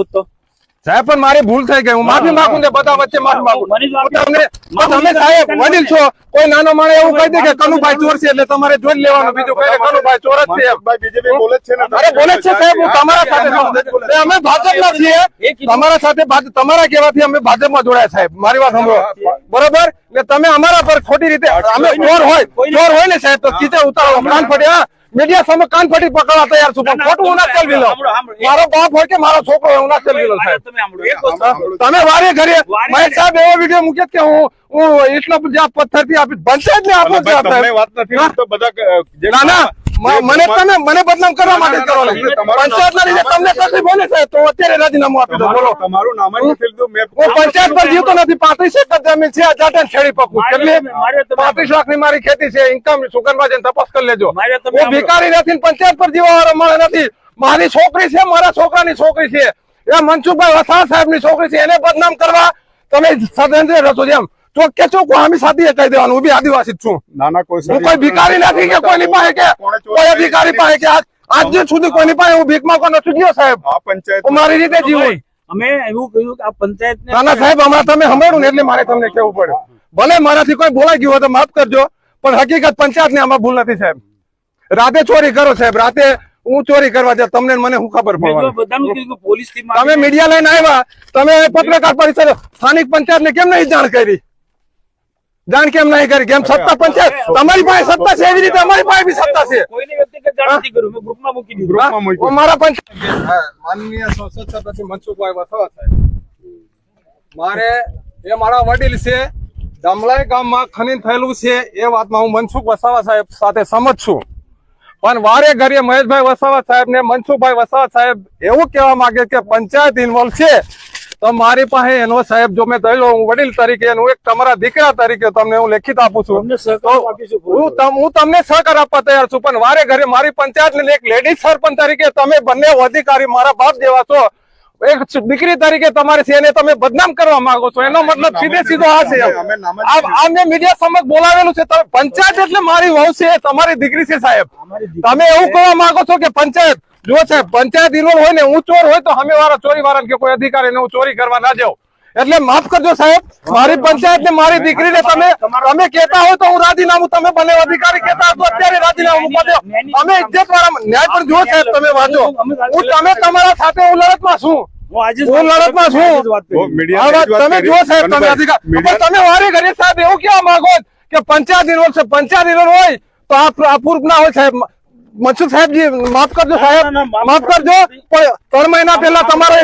હોત તો. સાહેબ પણ મારી ભૂલ થઈ ગઈ. હું માફી માંગુ ને બધા વચ્ચે માફી માંગુ. તમને તમે સાહેબ વડીલ છો. કોઈ નાનો માણે એવું કહી દે કે કનુભાઈ ચોર છે એટલે તમારે જોઈ લેવાનું. બીજું કઈ કનુભાઈ ચોર જ છે બીજેપી બોલે છે અરે બોલે છે સાહેબ હું તમારા સાથે અમે ભાજપના છીએ. તમારા સાથે તમારા કહેવાથી અમે ભાજપમાં જોડાયા સાહેબ. મારી વાત સાંભળો. બરોબર? એટલે તમે અમારા પર ખોટી રીતે અમે ચોર હોય ચોર હોય ને સાહેબ તો કીચે ઉતારો કાન ફટી. હા. મીડિયા સામે કાન ફટી પકડવા તૈયાર છું પણ ખોટું હું ના ચલવી લઉં મારો બાપ હોય કે મારો છોકરો હોય હું ના ચલવી લઉં સાહેબ? તમે વારે ઘરે મહેશ સાહેબ એવો વીડિયો મૂકે કે હું હું એટલા જ્યાં પથ્થરથી આપીશ પંચાયત ને આપો ભાઈ, વાત નથી હા? તો બધા ક- ના ના. મને તમે મને બદનામ કરવા માટે કરો પંચાયત ના, લીધે તમને તકલીફ હોય ને સાહેબ તો અત્યારે રાજીનામું આપી દો બોલો. તમારું નામ હું પંચાયત પર જીવતો નથી પાંત્રીસ એકર જમીન છે જાટન છેડી પકવું કેટલી પાંત્રીસ લાખની મારી ખેતી છે ઇન્કમ જઈને તપાસ કરી લેજો. હું ભિકારી નથી પંચાયત પર જીવવા વાળો મળે નથી. મારી છોકરી છે મારા છોકરાની છોકરી છે. એ મનસુખભાઈ વસાવા સાહેબની છોકરી છે એને બદનામ કરવા તમે સદંતર રચો છો એમ ચોખ્ખે ચોખ્ખું આમી સાથે કહી દેવાનું હું બી આદિવાસી જ છું. નાના કોઈ હું કોઈ ભિખારી નથી કે કોઈની પાસે કે કોઈ કરી? અધિકારી પાસે કે આજ સુધી કોઈની પાસે હું ભીખ માંગવા નથી ગયો સાહેબ આ પંચાયત મારી રીતે જીવું. અમે એવું કહ્યું કે આ પંચાયત ના ના સાહેબ હમણાં તમે સાંભળ્યું ને એટલે મારે તમને કેવું પડે. ભલે મારાથી કોઈ બોલાઈ ગયું હોય તો માફ કરજો પણ હકીકત પંચાયત ને આમાં ભૂલ નથી સાહેબ. રાતે ચોરી કરો સાહેબ. રાતે હું ચોરી કરવા જાય તમને મને શું ખબર પડવાની? કે તમે મીડિયા લઈને આવ્યા. તમે પત્રકાર પરિષદ સ્થાનિક પંચાયત ને કેમ નહીં જાણ કરી? જાણ કેમ નહીં કરી? કેમ સત્તા પંચાયત તમારી પાસે સત્તા છે એવી રીતે અમારી પાસે બી સત્તા છે. મારા પણ માનનીય સંસદ સભ્ય મનસુખભાઈ વસાવા સાહેબ. મારે એ મારા વડીલ છે દમલાઈ ગામમાં ખનીન થયેલું છે એ વાતમાં હું મનસુખ વસાવા સાહેબ સાથે સમજ છું. પણ વારે ઘરે મહેશભાઈ વસાવા સાહેબ ને મનસુખભાઈ વસાવા સાહેબ એવું કહેવા માંગે કે પંચાયત ઇન્વોલ્વ છે. તો મારી પાસે એનો સાહેબ જો મેં થયેલો હું વડીલ તરીકે હું એક તમારા દીકરા તરીકે તમને હું લેખિત આપું છું. હું તમ- હું તમને સહકાર આપવા તૈયાર છું પણ વારે ઘરે મારી પંચાયત ને એક લેડીઝ સરપંચ તરીકે તમે બંને અધિકારી મારા બાપ જેવા છો. એક દીકરી તરીકે તમારે છે એને તમે બદનામ કરવા માંગો છો. એનો મતલબ સીધે સીધો આ છે. આ મેં મીડિયા સમક્ષ બોલાવેલું છે. તમે પંચાયત એટલે મારી વહુ છે તમારી દીકરી છે સાહેબ. તમે એવું કહેવા માંગો છો કે પંચાયત જો સાહેબ પંચાયત ઇન્વોલ્વ હોય ને હું ચોર હોય તો અમે વાળા ચોરી વાળા કે કોઈ અધિકારી ને હું ચોરી કરવા ના જાઉં. એટલે માફ કરજો સાહેબ મારી પંચાયત ને મારી દીકરીને તમે તમે કેતા હોય તો હું રાજીનામું તમે બને અધિકારી કેતા હોય તો અત્યારે રાજીનામું મૂકો અમે ઇજ્જત વાળા ન્યાય પણ જુઓ સાહેબ તમે વાંચો. હું તમે તમારા સાથે હું લડતમાં છું. હું હું લડતમાં છું. જ વાત કરી. ઓ, મીડિયા આ વાત તમે જો સાહેબ તમે અધિકાર તમે વારે ઘરે સાહેબ એવું કેવા માંગો કે પંચાયત ઇન્વોલ્વ છે. પંચાયત હોય તો આ પૂર્વ ના હોય સાહેબ. મનસુખ સાહેબજી માફ કરજો સાહેબ. માફ કરજો. પણ ત્રણ મહિના પહેલા તમારો